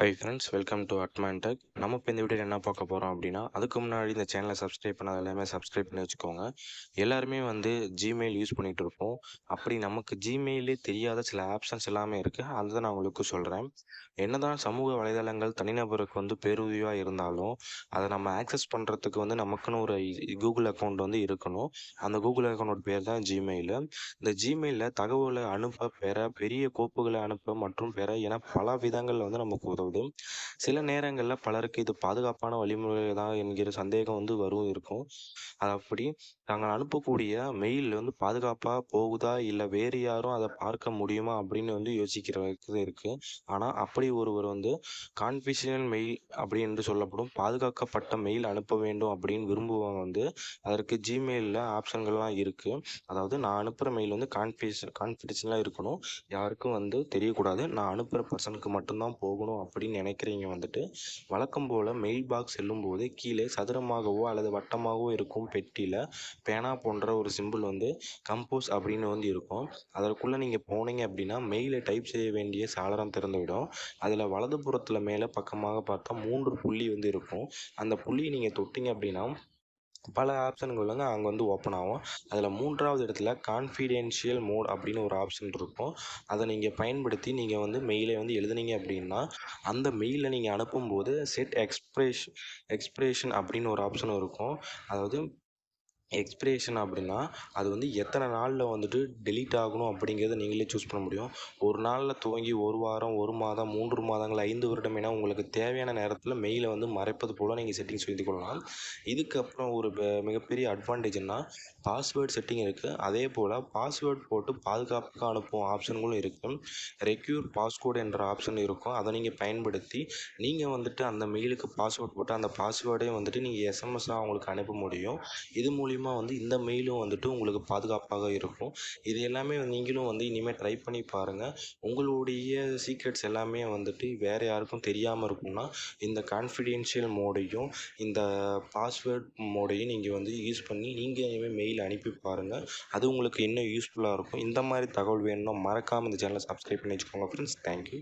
High friends welcome to அட்மான் tech நம்ம இப்போ இந்த வீடியோ என்ன பார்க்க போகிறோம் அப்படின்னா அதுக்கு முன்னாடி இந்த சேனலை சப்ஸ்கிரைப் பண்ணாத எல்லாமே சப்ஸ்கிரைப் பண்ணி வச்சுக்கோங்க. எல்லாருமே வந்து ஜிமெயில் யூஸ் பண்ணிகிட்டு இருப்போம். அப்படி நமக்கு ஜிமெயிலே தெரியாத சில ஆப்ஷன்ஸ் எல்லாமே இருக்குது அதை நான் உங்களுக்கு சொல்கிறேன் என்னதான் சமூக வலைதளங்கள் தனிநபருக்கு வந்து பேருதவியாக இருந்தாலும் அதை நம்ம ஆக்சஸ் பண்ணுறதுக்கு வந்து நமக்குன்னு ஒரு கூகுள் அக்கௌண்ட் வந்து இருக்கணும். அந்த கூகுள் அக்கௌண்டோட பேர் தான் ஜிமெயில் இந்த ஜிமெயிலில் தகவலை அனுப்ப பெற பெரிய கோப்புகளை அனுப்ப மற்றும் பெற என பல விதங்களில் வந்து நமக்கு உதவும். உதவுது சில நேரங்களில் பலருக்கு இது பாதுகாப்பான வழிமுறை தான் என்கிற சந்தேகம் வந்து வரும் இருக்கும். அது அப்படி நாங்கள் அனுப்பக்கூடிய மெயில் வந்து பாதுகாப்பாக போகுதா இல்லை வேறு யாரும் அதை பார்க்க முடியுமா அப்படின்னு வந்து யோசிக்கிறதுக்கு இருக்குது ஆனால் அப்படி ஒருவர் வந்து கான்ஃபிஷியல் மெயில் அப்படி என்று சொல்லப்படும் பாதுகாக்கப்பட்ட மெயில் அனுப்ப வேண்டும் அப்படின்னு விரும்புவங்க வந்து அதற்கு ஜிமெயிலில் ஆப்ஷன்கள்லாம் இருக்குது அதாவது நான் அனுப்புகிற மெயில் வந்து கான்ஃபிஷ் கான்ஃபிடென்ஷியலாக இருக்கணும். யாருக்கும் வந்து தெரியக்கூடாது. நான் அனுப்புகிற பர்சனுக்கு மட்டும்தான் போகணும் அப்படின்னு நினைக்கிறீங்க வந்துட்டு? வழக்கம் போல் மெயில் பாக்ஸ் செல்லும்போது கீழே சதுரமாகவோ அல்லது வட்டமாகவோ இருக்கும் பெட்டியில் பேனா போன்ற ஒரு சிம்பிள் வந்து கம்போஸ் அப்படின்னு வந்து இருக்கும். அதற்குள்ளே நீங்கள் போனீங்க அப்படின்னா மெயிலை டைப் செய்ய வேண்டிய சாளரம் திறந்துவிடும். அதில் வலதுபுறத்தில் மேலே பக்கமாக பார்த்தா மூன்று புள்ளி வந்து இருக்கும். அந்த புள்ளியை நீங்கள் தொட்டிங்க அப்படின்னா பல ஆப்ஷன்கள் வந்து அங்கே வந்து ஓப்பன் ஆகும். அதில் மூன்றாவது இடத்துல கான்ஃபிடென்ஷியல் மோட் அப்படின்னு ஒரு ஆப்ஷன் இருக்கும். அதை நீங்கள் பயன்படுத்தி நீங்கள் வந்து மெயிலை வந்து எழுதுனீங்க அப்படின்னா அந்த மெயிலில் நீங்கள் அனுப்பும்போது செட் எக்ஸ்ப்ரேஷ் எக்ஸ்ப்ரேஷன் அப்படின்னு ஒரு ஆப்ஷன் இருக்கும். அதாவது எக்ஸ்பிரேஷன் அப்படின்னா அது வந்து எத்தனை நாளில் வந்துட்டு டெலீட் ஆகணும் அப்படிங்கிறத நீங்களே சூஸ் பண்ண முடியும். ஒரு நாளில் துவங்கி ஒரு வாரம் ஒரு மாதம் மூன்று மாதங்கள் ஐந்து வருடம் என உங்களுக்கு தேவையான நேரத்தில் மெயிலை வந்து மறைப்பது போல் நீங்கள் செட்டிங்ஸ் செய்து கொள்ளலாம். இதுக்கப்புறம் ஒரு மிகப்பெரிய அட்வான்டேஜ்னால் பாஸ்வேர்டு செட்டிங் இருக்குது அதே போல் பாஸ்வேர்டு போட்டு பாதுகாப்பாக அனுப்பும் ஆப்ஷன்களும் இருக்கும். ரெக்யூர் பாஸ்கோடு என்ற ஆப்ஷன் இருக்கும். அதை நீங்கள் பயன்படுத்தி நீங்கள் வந்துட்டு அந்த மெயிலுக்கு பாஸ்வேர்ட் போட்டு அந்த பாஸ்வேர்டே வந்துட்டு நீங்கள் எஸ்எம்எஸ்ஸாக அவங்களுக்கு அனுப்ப முடியும். இது மூலிமா வந்து இந்த மெயிலும் வந்துட்டு உங்களுக்கு பாதுகாப்பாக இருக்கும். இது எல்லாமே நீங்களும் வந்து இனிமேல் ட்ரை பண்ணி பாருங்கள் உங்களுடைய சீக்ரெட்ஸ் எல்லாமே வந்துட்டு வேறு யாருக்கும் தெரியாமல் இருக்கும்னா இந்த கான்ஃபிடென்ஷியல் மோடையும் இந்த பாஸ்வேர்ட் மோடையும் நீங்கள் வந்து யூஸ் பண்ணி நீங்கள் இனிமேல் மெயில் அனுப்பி பாருங்கள் அது உங்களுக்கு இன்னும் யூஸ்ஃபுல்லாக இருக்கும். இந்த மாதிரி தகவல் வேணும்னா மறக்காமல் இந்த சேனலை சப்ஸ்கிரைப் பண்ணி வச்சுக்கோங்க ஃப்ரெண்ட்ஸ் தேங்க்யூ